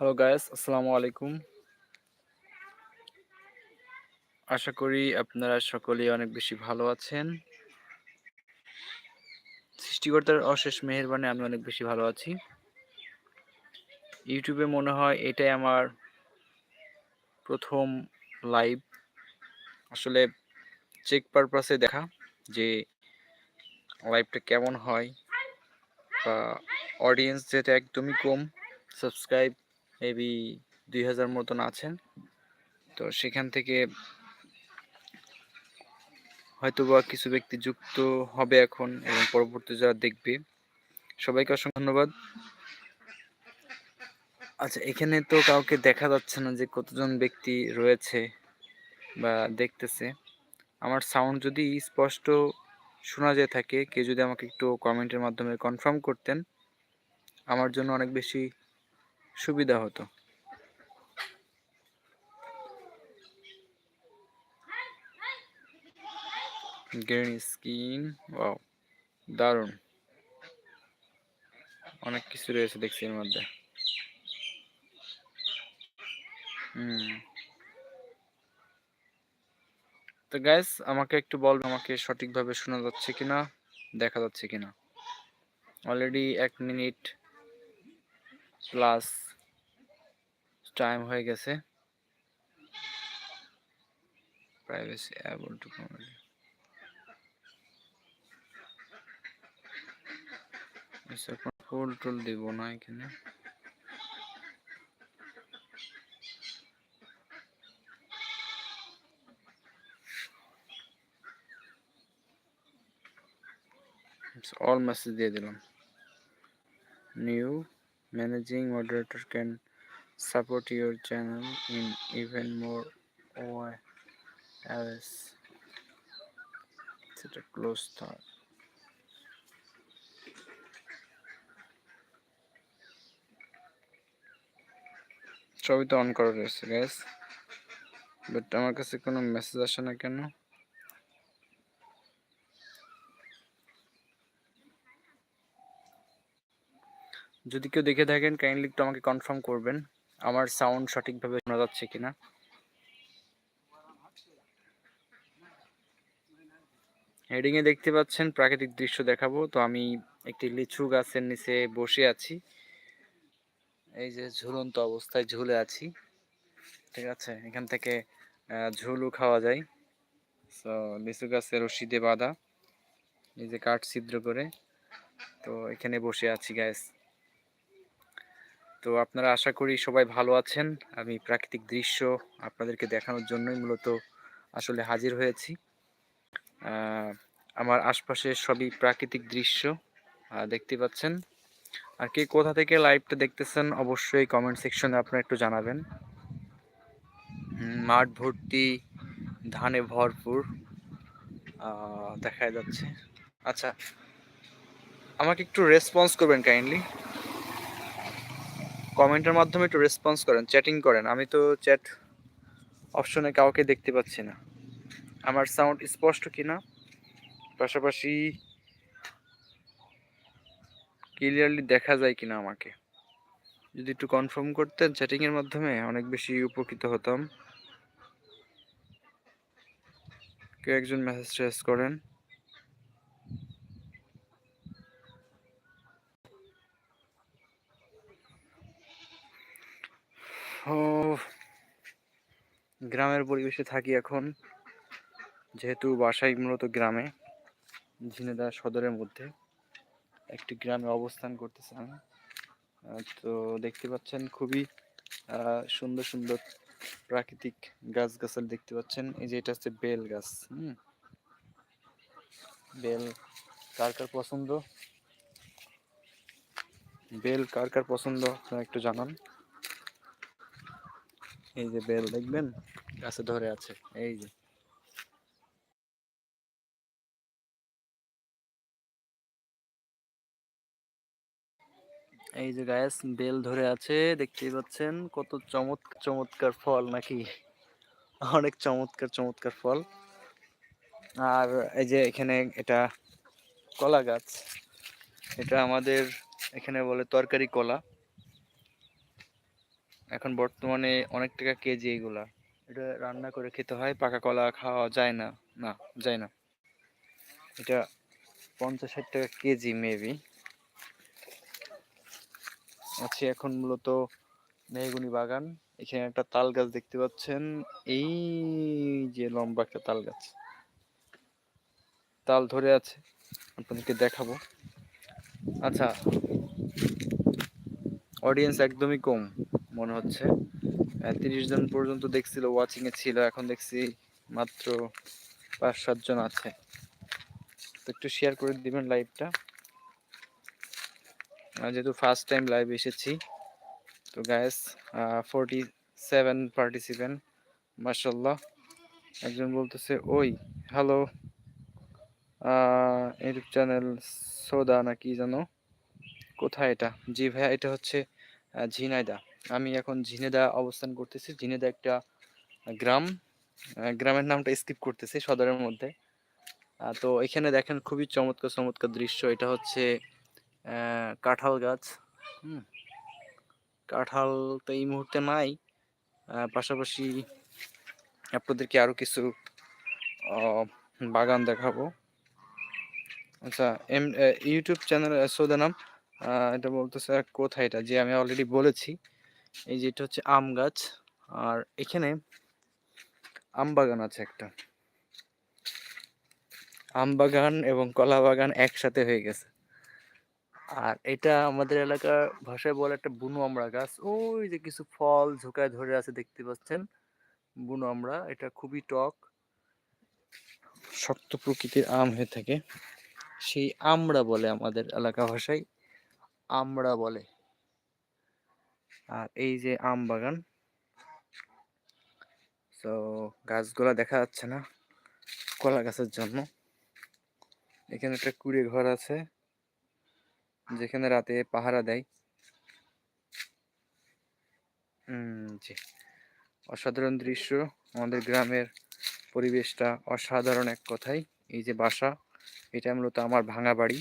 Hello guys আসসালামু আলাইকুম আশা করি আপনারা সকলেই অনেক বেশি ভালো আছেন। সৃষ্টিকর্তার অশেষ মেহেরবানে আমি অনেক বেশি ভালো আছি। ইউটিউবে মনে হয় এটাই আমার প্রথম লাইভ। আসলে চেক পারপাসে দেখা যে লাইভটা কেমন হয় বা অডিয়েন্স যেটা একদমই কম সাবস্ক্রাইব মেবি দুই হাজার মতন আছেন। তো সেখান থেকে হয়তো বা কিছু ব্যক্তি যুক্ত হবে এখন এবং পরবর্তী যারা দেখবে। সবাইকে অসংখ্য ধন্যবাদ। আচ্ছা এখানে তো কাউকে দেখা যাচ্ছে না যে কতজন ব্যক্তি রয়েছে বা দেখতেছে। আমার সাউন্ড যদি স্পষ্ট শোনা যায় থাকে, কেউ যদি আমাকে একটু কমেন্টের মাধ্যমে কনফার্ম করতেন, আমার জন্য অনেক বেশি সুবিধা হতো। গ্রিন স্কিন দারুণ। অনেক কিছু রয়েছে দেখছি এর মধ্যে। তো গ্যাস আমাকে একটু বলবে আমাকে সঠিকভাবে শোনা যাচ্ছে কিনা, দেখা যাচ্ছে কিনা? অলরেডি এক মিনিট প্লাস টাইম হয়ে গেছে। Privacy able to comedy full tool দিব না এখানে। অল মেসেজ দিয়ে দিলাম। New managing moderator can support your channel in even more ways সেটা ক্লোজ থাক সবই তো অন করা রয়েছে গ্যাস বাট আমার কাছে কোনো মেসেজ আসে না কেন? যদি কেউ দেখে থাকেন কাইন্ডলি একটু আমাকে কনফার্ম করবেন। আমার সাউন্ড সঠিকভাবে শোনা যাচ্ছে কিনা? হেডিংয়ে দেখতে পাচ্ছেন, প্রাকৃতিক দৃশ্য দেখাবো। তো আমি একটি লিচু গাছের নিচে বসে আছি। এই যে ঝুলন্ত অবস্থায় ঝুলে আছি। ঠিক আছে, এখান থেকে ঝুলু খাওয়া যায়। তো লিচু গাছের রশি দিয়ে বাঁধা। এই যে কাঠ ছিদ্র করে। তো এখানে বসে আছি গ্যাস তো আপনারা আশা করি সবাই ভালো আছেন। আমি প্রাকৃতিক দৃশ্য আপনাদেরকে দেখানোর জন্যই মূলত আসলে হাজির হয়েছি। আমার আশপাশে সবই প্রাকৃতিক দৃশ্য দেখতে পাচ্ছেন। আর কে কোথা থেকে লাইভটা দেখতেছেন অবশ্যই কমেন্ট সেকশনে আপনারা একটু জানাবেন। মাঠ ভর্তি, ধানে ভরপুর দেখা যাচ্ছে। আচ্ছা আমাকে একটু রেসপন্স করবেন কাইন্ডলি কমেন্টের মাধ্যমে একটু রেসপন্স করেন চ্যাটিং করেন। আমি তো চ্যাট অপশনে কাউকে দেখতে পাচ্ছি না। আমার সাউন্ড স্পষ্ট কিনা? পাশাপাশি ক্লিয়ারলি দেখা যায় কিনা আমাকে? যদি একটু কনফার্ম করতেন চ্যাটিংয়ের মাধ্যমে, অনেক বেশি উপকৃত হতাম। কেউ একজন মেসেজ টেস করেন। গ্রামের পরিবেশে থাকি এখন, যেহেতু বাসাই মূলত গ্রামে ঝিনেদা সদরের মধ্যে একটি গ্রামে অবস্থান করতেছে আমি। তো দেখতে পাচ্ছেন খুবই সুন্দর সুন্দর প্রাকৃতিক গাছ গাছাল দেখতে পাচ্ছেন। এই যে এটা হচ্ছে বেল গাছ, হুম? বেল কার কার পছন্দ? বেল কার কার পছন্দ? আপনারা একটু জানান। এই যে বেল দেখবেন? গাছে ধরে আছে। এই যে। এই যে গায়েস বেল ধরে আছে দেখতেই পাচ্ছেন? কত চমৎকার চমৎকার ফল নাকি? অনেক চমৎকার চমৎকার ফল। আর এই যে এখানে এটা কলা গাছ। এটা আমাদের এখানে বলে তরকারি কলা। এখন বর্তমানে অনেক টাকা কেজি এগুলা। এটা রান্না করে খেতে হয়, পাকা কলা খাওয়া যায় না না, যায় না। এটা পঞ্চাশ ষাট টাকা কেজি মেবি আছি এখন মূলত মেহগুনি বাগান। এখানে একটা তাল গাছ দেখতে পাচ্ছেন। এই যে লম্বা একটা তাল গাছ। তাল ধরে আছে। আপনাদেরকে দেখাবো। আচ্ছা অডিয়েন্স একদমই কম। মনে হচ্ছে। তিরিশ জন পর্যন্ত দেখছিল ওয়াচিং এ ছিল, এখন দেখছি মাত্র পাঁচ সাতজন আছে। তো একটু শেয়ার করে দিবেন লাইভটা যেহেতু ফার্স্ট টাইম লাইভ এসেছি, তো গ্যাস ফোরটি সেভেন পার্টিসিপেন্ট মার্শাল্লাহ একজন বলতেছে, ওই হ্যালো ইউটিউব চ্যানেল সোদা না কি জানো? কোথায় এটা? জি ভাইয়া, এটা হচ্ছে ঝিনাইদা। আমি এখন ঝিনেদা অবস্থান করতেছি। ঝিনেদা একটা গ্রাম। গ্রামের নামটা স্কিপ করতেছি সদরের মধ্যে। তো এখানে দেখেন খুবই চমৎকার চমৎকার দৃশ্য। এটা হচ্ছে কাঁঠাল গাছ। হুম। কাঁঠাল তো এই মুহূর্তে নাই। পাশাপাশি আপনাদেরকে আরও কিছু বাগান দেখাবো। আচ্ছা এম ইউটিউব চ্যানেল সৌদা নাম এটা বলতেছে কোথায় এটা? যে আমি অলরেডি বলেছি। এই যে এটা হচ্ছে আম গাছ, আর এখানে আম বাগান আছে একটা। আম বাগান এবং কলা বাগান একসাথে হয়ে গেছে। আর এটা আমাদের এলাকার ভাষায় বলে একটা বুনো আমড়া গাছ। ওই যে কিছু ফল ঝোকায় ধরে আছে দেখতে পাচ্ছেন। বুনো আমড়া এটা খুবই টক। শক্ত প্রকৃতির আম হয়ে থাকে। সেই আমড়া বলে আমাদের এলাকা ভাষায়, আমড়া বলে। আর এই যে আম বাগান। তো গাছগুলা দেখা যাচ্ছে না কলা গাছের জন্য। এখানে একটা কুড়ে ঘর আছে, যেখানে রাতে পাহারা দেয়। জি। অসাধারণ দৃশ্য। আমাদের গ্রামের পরিবেশটা অসাধারণ এক কথাই। এই যে বাসা, এটা মূলত আমার ভাঙা বাড়ি,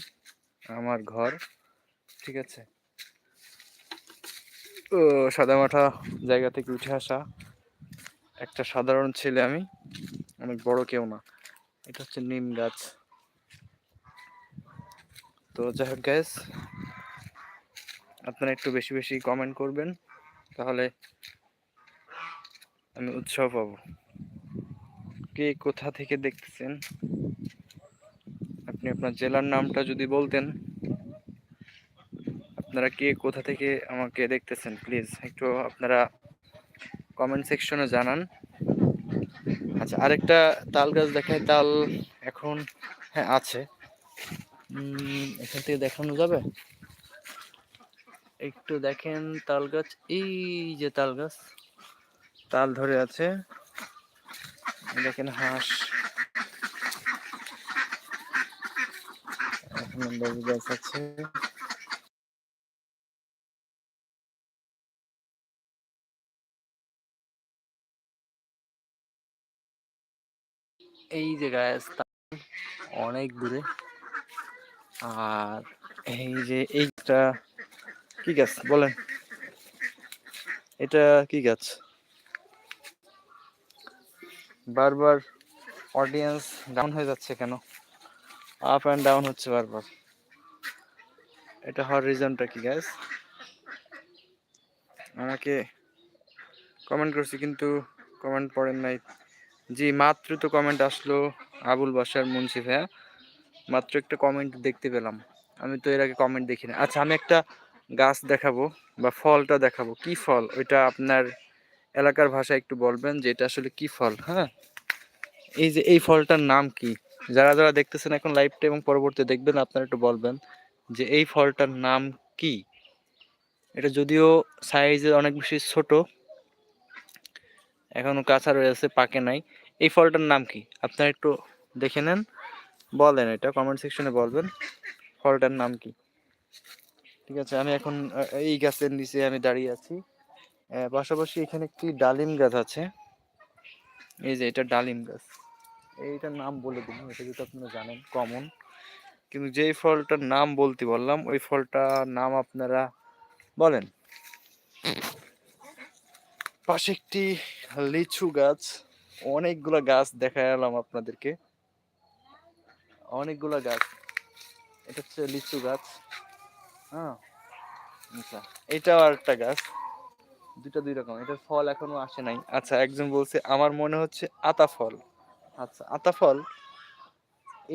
আমার ঘর, ঠিক আছে? সাদামাঠা জায়গা থেকে উঠে আসা। একটা সাধারণ ছেলে আমি, অনেক বড় কেউ না। এটা হচ্ছে নিম গাছ। তো যাই হোক গ্যাস আপনারা একটু বেশি বেশি কমেন্ট করবেন, তাহলে আমি উৎসাহ পাবো। কে কোথা থেকে দেখতেছেন? আপনি আপনার জেলার নামটা যদি বলতেন। আপনারা কে কোথা থেকে আমাকে দেখতেছেন প্লিজ একটু আপনারা কমেন্ট সেকশনে জানান। আচ্ছা আরেকটা তাল গাছ দেখায়, তাল এখন হ্যাঁ আছে। এখান থেকে দেখানো যাবে? একটু দেখেন তাল গাছ, এই যে তাল গাছ, তাল ধরে আছে। দেখেন হাঁস। গাছ আছে এই যে গাছ অনেক দূরে। আর এই যে এইটা কি গাছ? বলেন। এটা কি গাছ? বারবার অডিয়েন্স ডাউন হয়ে যাচ্ছে কেন? আপ অ্যান্ড ডাউন হচ্ছে বারবার। এটা হওয়ার রিজনটা কি গ্যাস আমাকে কমেন্ট করছি, কিন্তু কমেন্ট পড়েন নাই। জি, মাত্র তো কমেন্ট আসলো আবুল বাসার মুন্সি ভাইয়া। মাত্র একটা কমেন্ট দেখতে পেলাম। আমি তো এর আগে কমেন্ট দেখিনি। আচ্ছা আমি একটা গাছ দেখাবো বা ফলটা দেখাবো। কি ফল? ওইটা আপনার এলাকার ভাষায় একটু বলবেন যে এটা আসলে কি ফল হ্যাঁ? এই যে, এই ফলটার নাম কি? যারা যারা দেখতেছেন এখন লাইভটা এবং পরবর্তী দেখবেন, আপনারা একটু বলবেন যে এই ফলটার নাম কি? এটা যদিও সাইজে অনেক বেশি ছোট, এখনও কাঁচা রয়েছে পাকে নাই। এই ফলটার নাম কি? আপনারা একটু দেখে নেন। বলেন এটা কমেন্ট সেকশনে বলবেন ফলটার নাম কি। ঠিক আছে, আমি এখন এই গাছের নিচে আমি দাঁড়িয়ে আছি। পাশাপাশি এখানে একটি ডালিম গাছ আছে। এই যে, এটা ডালিম গাছ। এইটার নাম বলে দিন এটা যদি আপনারা জানেন কমন কিন্তু যেই ফলটার নাম বলতে বললাম, ওই ফলটার নাম আপনারা বলেন। পাশে একটি লিচু গাছ। অনেকগুলা গাছ দেখা এলাম আপনাদেরকে। অনেকগুলা গাছ। এটা হচ্ছে লিচু গাছ। হ্যাঁ? আচ্ছা এটাও আরেকটা গাছ। দুটা দুই রকম। এটার ফল এখনও আসে নাই। আচ্ছা একজন বলছে, আমার মনে হচ্ছে আতা ফল। আচ্ছা আতা ফল?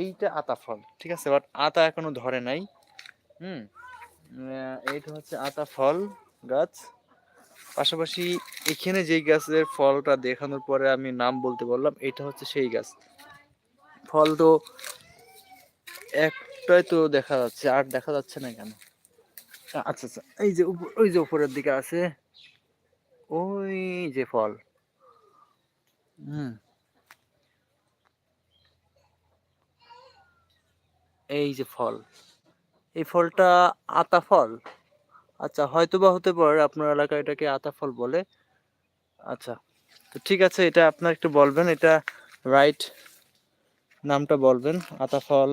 এইটা আতা ফল, ঠিক আছে? বাট আতা এখনও ধরে নাই। হুম? এইটা হচ্ছে আতা ফল গাছ। পাশাপাশি এখানে যেই গাছের ফলটা দেখানোর পরে আমি নাম বলতে বললাম এটা হচ্ছে সেই গাছ। ফল তো একটাই তো দেখা যাচ্ছে, আর দেখা যাচ্ছে না কেন? আচ্ছা আচ্ছা এই যে ওই যে উপরের দিকে আছে, ওই যে ফল। হুম। এই যে ফল, এই ফলটা আতা ফল? আচ্ছা হয়তো বা হতে পারে আপনার এলাকায় এটাকে আতা ফল বলে। আচ্ছা তো ঠিক আছে, এটা আপনার একটু বলবেন, এটা রাইট নামটা বলবেন আতা ফল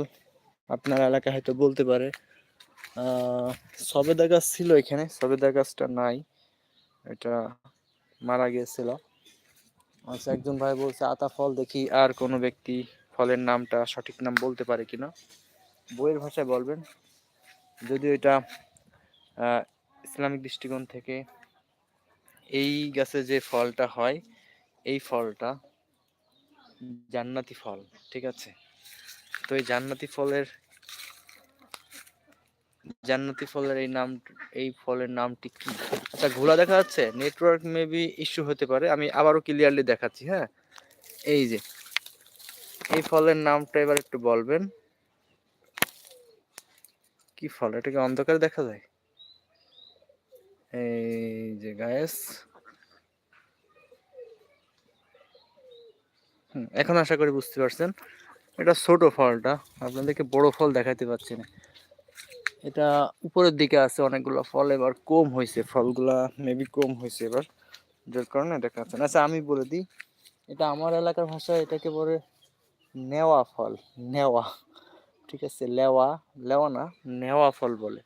আপনার এলাকায় হয়তো বলতে পারে। সবেদা গাছ ছিল এখানে, সবেদা গাছটা নাই, এটা মারা গিয়েছিল। আচ্ছা একজন ভাই বলছে আতা ফল দেখি আর কোনো ব্যক্তি ফলের নামটা, সঠিক নাম বলতে পারে কিনা। বইয়ের ভাষায় বলবেন যদি এটা ইসলামিক দৃষ্টিকোণ থেকে এই গাছে যে ফলটা হয়, এই ফলটা জান্নাতি ফল, ঠিক আছে? তো এই জান্নাতি ফলের জান্নাতি ফলের এই নাম, এই ফলের নামটি কি? আচ্ছা ঘোলা দেখা যাচ্ছে? নেটওয়ার্ক মেবি ইস্যু হতে পারে। আমি আবারও ক্লিয়ারলি দেখাচ্ছি হ্যাঁ? এই যে, এই ফলের নামটা এবার একটু বলবেন। কি ফল? এটাকে অন্ধকারে দেখা যায়? এই যে গায়েস এখন আশা করি বুঝতে পারছেন। এটা ছোট ফলটা, আপনাদেরকে বড় ফল দেখাতে পাচ্ছি না। এটা উপরের দিকে আছে অনেকগুলো ফল, এবার কম হয়েছে ফলগুলা মেবি কম হয়েছে এবার। যার কারণে এটা না। আচ্ছা আমি বলে দিই, এটা আমার এলাকার ভাষায় এটাকে বলে নেওয়া ফল, নেওয়া। ঠিক আছে, লেওয়া লেওয়া না, নেওয়া ফল বলে।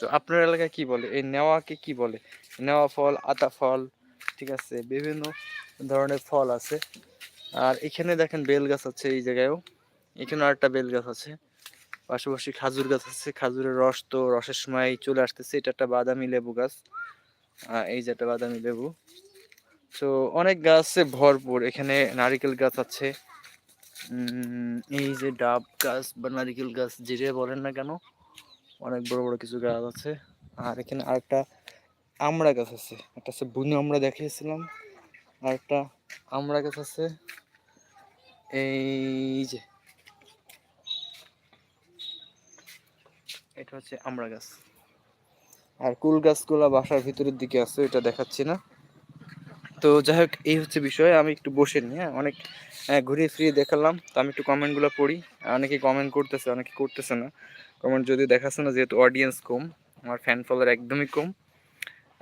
তো আপনার এলাকায় কি বলে? এই নেওয়াকে কি বলে? নেওয়া ফল, আতা ফল, ঠিক আছে, বিভিন্ন ধরনের ফল আছে। আর এখানে দেখেন বেল গাছ আছে এই জায়গায়ও। এখানে আরেকটা বেল গাছ আছে। পাশাপাশি খাজুর গাছ আছে। খাজুরের রস তো রসের সময় চলে আসতেছে। এটা একটা বাদামি লেবু গাছ। এই যে একটা বাদামি লেবু। তো অনেক গাছে ভরপুর। এখানে নারিকেল গাছ আছে। এই যে ডাব গাছ বা নারিকেল গাছ যেটা বলেন না কেন অনেক বড় বড় কিছু গাছ আছে। আর এখানে আরেকটা আমড়া গাছ আছে। একটা হচ্ছে বুনো আমরা দেখিয়েছিলাম। আর একটা আমড়া গাছ আছে। এই যে। এটা হচ্ছে আমড়া গাছ। আর কুল গাছগুলা বাসার ভিতরের দিকে আছে, এটা দেখাচ্ছি না। তো যাই হোক, এই হচ্ছে বিষয়। আমি একটু বসে নিই হ্যাঁ? অনেক ঘুরিয়ে ফিরিয়ে দেখালাম। তো আমি একটু কমেন্টগুলো পড়ি। অনেকে কমেন্ট করতেছে, অনেকে করতেছে না। কমেন্ট যদি দেখাচ্ছে না, যেহেতু অডিয়েন্স কম, আমার ফ্যান ফলোয়ার একদমই কম।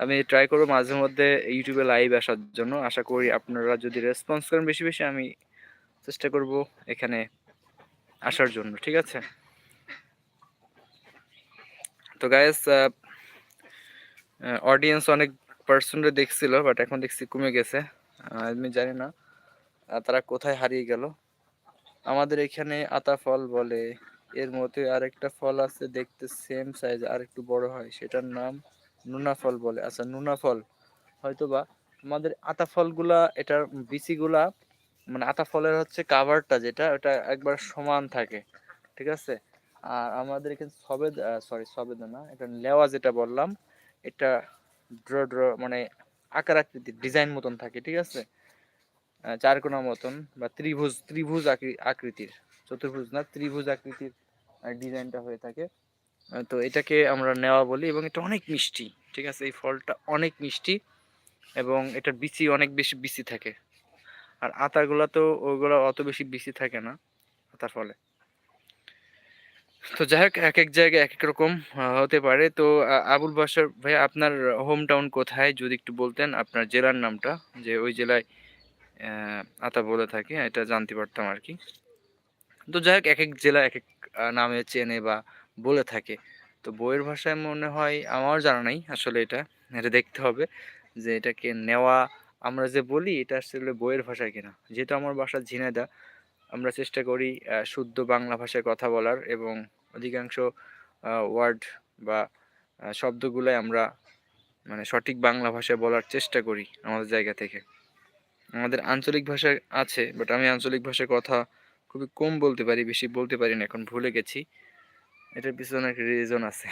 আমি ট্রাই করব মাঝে মধ্যে ইউটিউবে লাইভ আসার জন্য। আশা করি আপনারা যদি রেসপন্স করেন বেশি বেশি, আমি চেষ্টা করব এখানে আসার জন্য, ঠিক আছে? তো গায়েস অডিয়েন্স অনেক পার্সেন্টে দেখছিল বাট এখন দেখছি কমে গেছে। আমি জানি না তারা কোথায় হারিয়ে গেল। আমাদের এখানে আতা ফল বলে এর মধ্যে আরেকটা ফল আছে, দেখতে সেম সাইজ আর একটু বড় হয়, সেটার নাম নুনা ফল বলে। আচ্ছা নুনা ফল। হয়তো বা আমাদের আতা ফলগুলা, এটার বিচিগুলা মানে আতা ফলের হচ্ছে কাভারটা যেটা, ওটা একবার সমান থাকে, ঠিক আছে? আর আমাদের এখানে সবেদ সরি সবেদা না, এটা লেওয়া যেটা বললাম, এটা ড্র ড্র মানে আকার আকৃতির ডিজাইন মতন থাকে, ঠিক আছে? চারকোনা মতন, বা ত্রিভুজ ত্রিভুজ আকৃ- আকৃতির, চতুর্ভুজ না, ত্রিভুজ আকৃতির ডিজাইনটা হয়ে থাকে। তো এটাকে আমরা নেওয়া বলি এবং এটা অনেক মিষ্টি, ঠিক আছে? এই ফলটা অনেক মিষ্টি এবং এটার বিচি অনেক বেশি বিচি থাকে। আর আতাগুলা তো ওগুলো অত বেশি বিচি থাকে না, আতার ফলে। তো যাই হোক এক এক জায়গায় এক এক রকম হতে পারে। তো আবুল বাসার ভাই, আপনার হোম টাউন কোথায়? যদি একটু বলতেন আপনার জেলার নামটা, যে ওই জেলায় আতা বলে থাকে, এটা জানতে পারতাম আর কি। তো যাই হোক এক এক জেলা এক এক নামে চেনে বা বলে থাকে। তো বইয়ের ভাষায় মনে হয়, আমার জানা নাই আসলে এটা এটা দেখতে হবে যে এটাকে নেওয়া আমরা যে বলি, এটা আসলে বইয়ের ভাষায় কিনা। যেহেতু আমার বাসা ঝিনাইদা আমরা চেষ্টা করি শুদ্ধ বাংলা ভাষায় কথা বলার এবং অধিকাংশ ওয়ার্ড বা শব্দগুলাই আমরা মানে সঠিক বাংলা ভাষায় বলার চেষ্টা করি আমাদের জায়গা থেকে। আমাদের আঞ্চলিক ভাষা আছে বাট আমি আঞ্চলিক ভাষায় কথা খুবই কম বলতে পারি, বেশি বলতে পারি না, এখন ভুলে গেছি। এটার পিছনে একটা রিজন আছে।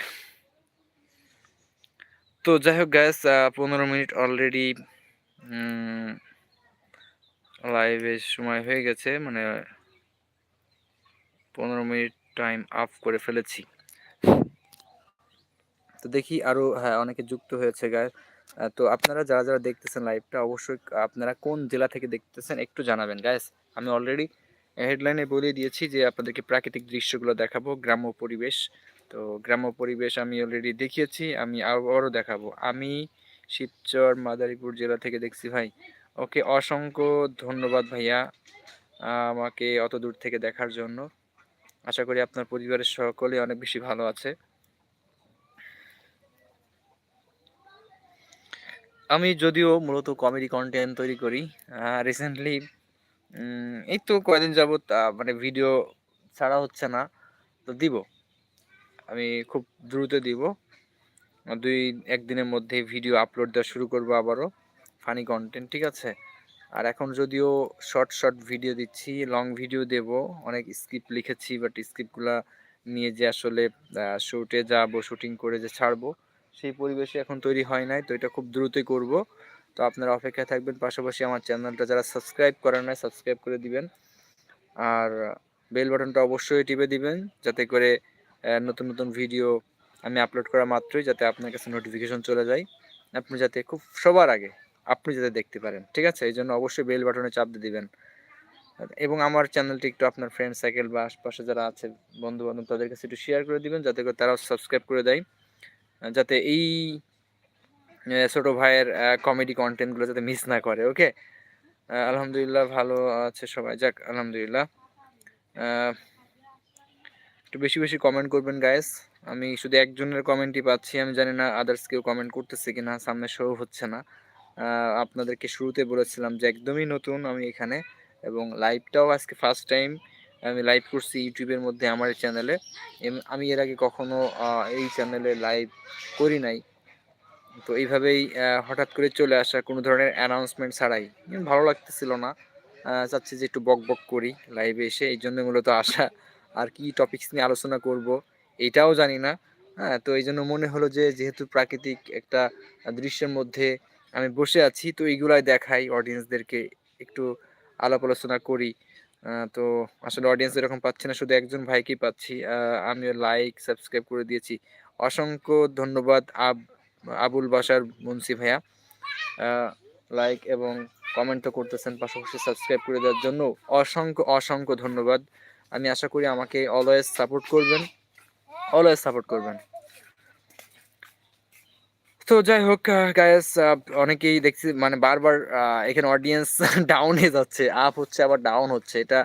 তো যাই হোক গ্যাস পনেরো মিনিট অলরেডি লাইভের সময় হয়ে গেছে মানে পনেরো মিনিট টাইম আপ করে ফেলেছি। তো দেখি আরও হ্যাঁ অনেকে যুক্ত হয়েছে গায়ে তো আপনারা যারা যারা দেখতেছেন লাইভটা অবশ্যই আপনারা কোন জেলা থেকে দেখতেছেন একটু জানাবেন গাইস আমি অলরেডি হেডলাইনে বলে দিয়েছি যে আপনাদেরকে প্রাকৃতিক দৃশ্যগুলো দেখাবো, গ্রাম্য পরিবেশ। তো গ্রাম্য পরিবেশ আমি অলরেডি দেখিয়েছি, আমি আবারও দেখাবো। আমি শিবচর, মাদারীপুর জেলা থেকে দেখছি ভাই। ওকে, অসংখ্য ধন্যবাদ ভাইয়া আমাকে অত দূর থেকে দেখার জন্য। আশা করি আপনার পরিবারের সকলে অনেক বেশি ভালো আছে। আমি যদিও মূলত কমেডি কন্টেন্ট তৈরি করি রিসেন্টলি এই তো কয়দিন যাবত মানে ভিডিও ছাড়া হচ্ছে না, তো দিব। আমি খুব দ্রুত দিব। দুই একদিনের মধ্যে ভিডিও আপলোড দেওয়া শুরু করব আবারও ফানি কন্টেন্ট ঠিক আছে? আর এখন যদিও শর্ট শর্ট ভিডিও দিচ্ছি লং ভিডিও দেব, অনেক স্ক্রিপ্ট লিখেছি বাট স্ক্রিপ্টগুলা নিয়ে যে আসলে শ্যুটে যাব শুটিং করে যে ছাড়বো, সেই পরিবেশে এখন তৈরি হয় নাই, তো এটা খুব দ্রুতই করব। তো আপনারা অপেক্ষায় থাকবেন। পাশাপাশি আমার চ্যানেলটা যারা সাবস্ক্রাইব করেন নাই, সাবস্ক্রাইব করে দিবেন। আর বেল বাটনটা অবশ্যই টিপে দিবেন, যাতে করে নতুন নতুন ভিডিও আমি আপলোড করা মাত্রই যাতে আপনার কাছে নোটিফিকেশন চলে যায়। আপনি যাতে খুব সবার আগে আপনি যাতে দেখতে পারেন, ঠিক আছে? এই জন্য অবশ্যই বেল বাটনে চাপ দিয়ে দিবেন। এবং আমার চ্যানেলটি একটু আপনার ফ্রেন্ড সাইকেল বা আশপাশে যারা আছে বন্ধু বান্ধব তাদের কাছে একটু শেয়ার করে দিবেন, যাতে করে তারাও সাবস্ক্রাইব করে দেয়। যাতে এই ছোট ভাইয়ের কমেডি কন্টেন্টগুলো যাতে মিস না করে ওকে আলহামদুলিল্লাহ ভালো আছে সবাই, যাক, আলহামদুলিল্লাহ। একটু বেশি বেশি কমেন্ট করবেন গায়েস আমি শুধু একজনের কমেন্টই পাচ্ছি, আমি জানি না আদার্স কেউ কমেন্ট করতেছে কিনা, সামনে শো হচ্ছে না। আপনাদেরকে শুরুতে বলেছিলাম যে একদমই নতুন আমি এখানে, এবং লাইভটাও আজকে ফার্স্ট টাইম আমি লাইভ করছি ইউটিউবের মধ্যে আমার চ্যানেলে আমি এর আগে কখনো এই চ্যানেলে লাইভ করি নাই। তো এইভাবেই হঠাৎ করে চলে আসা কোনো ধরনের অ্যানাউন্সমেন্ট ছাড়াই। ভালো লাগতেছিল না। চাচ্ছি যে একটু বক বক করি লাইভে এসে। এই জন্য মূলত আসা আর কি টপিক্স নিয়ে আলোচনা করব, এটাও জানি না। হ্যাঁ তো এই জন্য মনে হলো যে, যেহেতু প্রাকৃতিক একটা দৃশ্যের মধ্যে আমি বসে আছি, তো এইগুলাই দেখাই অডিয়েন্সদেরকে একটু আলাপ আলোচনা করি। তো আসলে অডিয়েন্স এরকম পাচ্ছি না, শুধু একজন ভাইকেই পাচ্ছি। আমিও লাইক সাবস্ক্রাইব করে দিয়েছি। অসংখ্য ধন্যবাদ, আব আবুল বাসার মুন্সি ভাইয়া। লাইক এবং কমেন্ট তো করতেছেন, পাশাপাশি সাবস্ক্রাইব করে দেওয়ার জন্য অসংখ্য অসংখ্য ধন্যবাদ। আমি আশা করি আমাকে অলওয়েজ সাপোর্ট করবেন অলওয়েজ সাপোর্ট করবেন। তো যাই হোক গায়েস অনেকেই দেখছি মানে বারবার এখানে অডিয়েন্স ডাউন হয়ে যাচ্ছে আপ হচ্ছে, আবার ডাউন হচ্ছে। এটা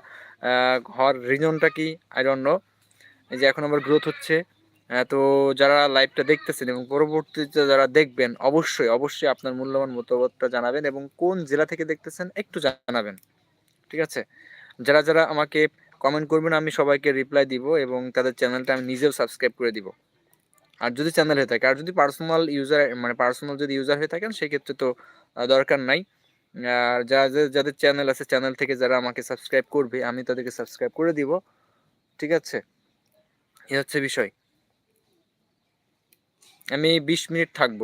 হওয়ার রিজনটা কি? আই ডোন্ট নো এই যে এখন আবার গ্রোথ হচ্ছে। তো যারা লাইভটা দেখতেছেন এবং পরবর্তীতে যারা দেখবেন, অবশ্যই অবশ্যই আপনার মূল্যবান মতামতটা জানাবেন এবং কোন জেলা থেকে দেখতেছেন একটু জানাবেন। ঠিক আছে? যারা যারা আমাকে কমেন্ট করবেন, আমি সবাইকে রিপ্লাই দিব এবং তাদের চ্যানেলটা আমি নিজেও সাবস্ক্রাইব করে দিব। আর যদি চ্যানেল হয়ে থাকে, আর যদি পার্সোনাল ইউজার মানে পার্সোনাল যদি ইউজার হয়ে থাকেন, সেক্ষেত্রে তো দরকার নাই। আর যাদের যাদের চ্যানেল আছে চ্যানেল থেকে যারা আমাকে সাবস্ক্রাইব করবে, আমি তাদেরকে সাবস্ক্রাইব করে দিব। ঠিক আছে? এ হচ্ছে বিষয়। আমি বিশ মিনিট থাকব।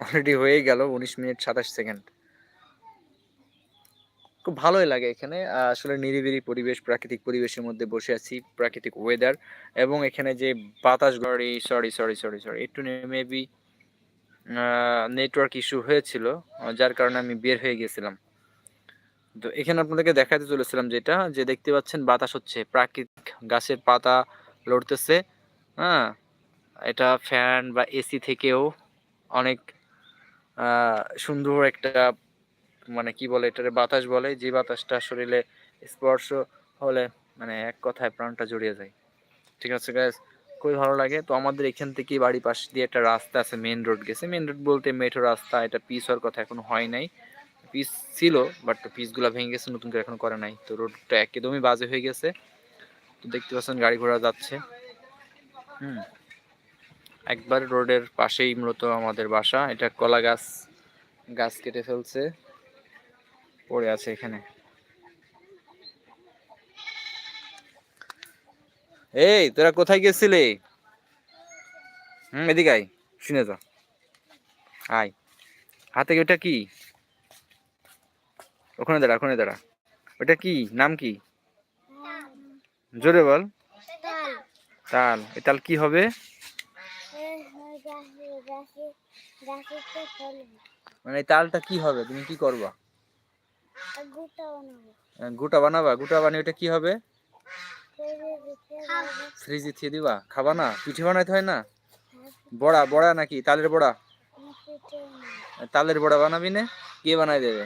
অলরেডি হয়ে গেল উনিশ মিনিট সাতাশ সেকেন্ড। খুব ভালোই লাগে এখানে। আসলে নিরিবিলি পরিবেশ, প্রাকৃতিক পরিবেশের মধ্যে বসে আছি, প্রাকৃতিক ওয়েদার এবং এখানে যে বাতাস গড়ি সরি সরি সরি সরি একটু মেবি নেটওয়ার্ক ইস্যু হয়েছিল যার কারণে আমি বের হয়ে গেছিলাম। তো এখানে আপনাদেরকে দেখাতে চলেছিলাম যেটা, যে দেখতে পাচ্ছেন বাতাস হচ্ছে, প্রাকৃতিক গাছের পাতা লড়তেছে হ্যাঁ? এটা ফ্যান বা এসি থেকেও অনেক সুন্দর একটা মানে কি বলে এটারে, বাতাস বলে। যে বাতাসটা শরীরে স্পর্শ হলে মানে এক কথায় প্রাণটা জড়িয়ে যায়। ঠিক আছে গ্যাস খুবই ভালো লাগে। তো আমাদের এখান থেকে বাড়ি পাশ দিয়ে একটা রাস্তা আছে মেন রোড গেছে। মেন রোড বলতে মেট্রো রাস্তা, এটা পিস হওয়ার কথা এখন হয় নাই। পিস ছিল বাট পিসগুলো ভেঙে গেছে, নতুন করে এখন করে নাই। তো রোডটা একদমই বাজে হয়ে গেছে। তো দেখতে পাচ্ছেন, গাড়ি ঘোড়া যাচ্ছে। হুম। একবার রোডের পাশেই মূলত আমাদের বাসা। এটা কলা গাছ গাছ কেটে ফেলছে পড়ে আছে এখানে। এই তোরা কোথায় গেছিলি? হুম এদিকে আয় শুনে যা। আয়। হাতে ওটা কি? ওখানে দাঁড়া ওখানে দাঁড়া। ওটা কি? নাম কি? জোরে বল। তাল। তাল। এ তাল কি হবে গাছে গাছে গাছেতে ফল মানে এই তালটা কি হবে? তুমি কি করবা? গুটা গোটা বানাবা? গোটা বানিয়ে ওটা কি হবে? ফ্রিজে থিয়ে দিবা? খাবা না? পিঠে বানাইতে হয় না? বড়া বড়া নাকি? তালের বড়া? তালের বড়া বানাবি না? কে বানাই দেবে?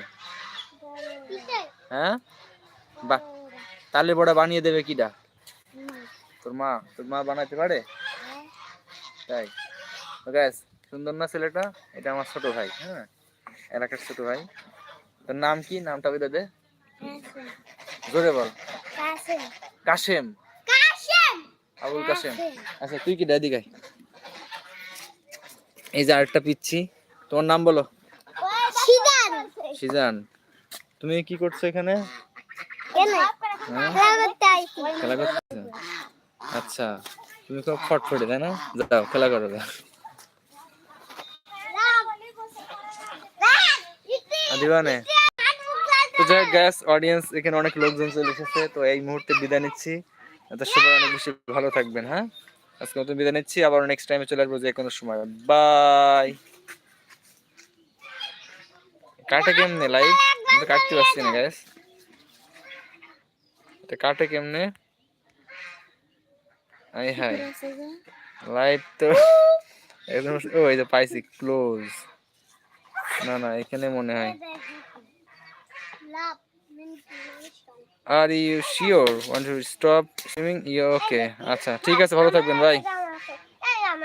হ্যাঁ? বা তালের বড়া বানিয়ে দেবে কিডা? তোর মা তোর মা বানাইতে পারে? তাই? তো গ্যাস সুন্দর না ছেলেটা? এটা আমার ছোট ভাই হ্যাঁ? এলাকার ছোট ভাই। তোর নাম কি? নামটা বলে দে। জোরে বল। কাশেম। আবুল কাশেম। আচ্ছা তুই কি দাদি গাই এই যে আরেকটা পিচ্ছি। তোমার নাম বলো। সিজান তুমি কি করছ এখানে? হ্যাঁ? খেলা করতে আচ্ছা তুমি খুব ফটফটে তাই না? যাও খেলা করো দিবানে? তো যাই গ্যাস অডিয়েন্স এখানে অনেক লোকজন চলে এসেছে তো এই মুহূর্তে বিদায় নিচ্ছি। তো সবাই অনেক বেশি ভালো থাকবেন হ্যাঁ? আজকে মতো বিদায় নিচ্ছি আবার নেক্সট টাইমে চলে আসব যে কোনো সময়। বাই কাটে কেমনে লাইভ আমি কাটতে পারছি না গ্যাস এটা কাটে কেমনে? আই হাই লাইভ তো একদম ও এই যে পাইছি ক্লোজ না না, এখানে মনে হয়। Are you sure want to stop swimming you okay আচ্ছা ঠিক আছে, ভালো থাকবেন ভাই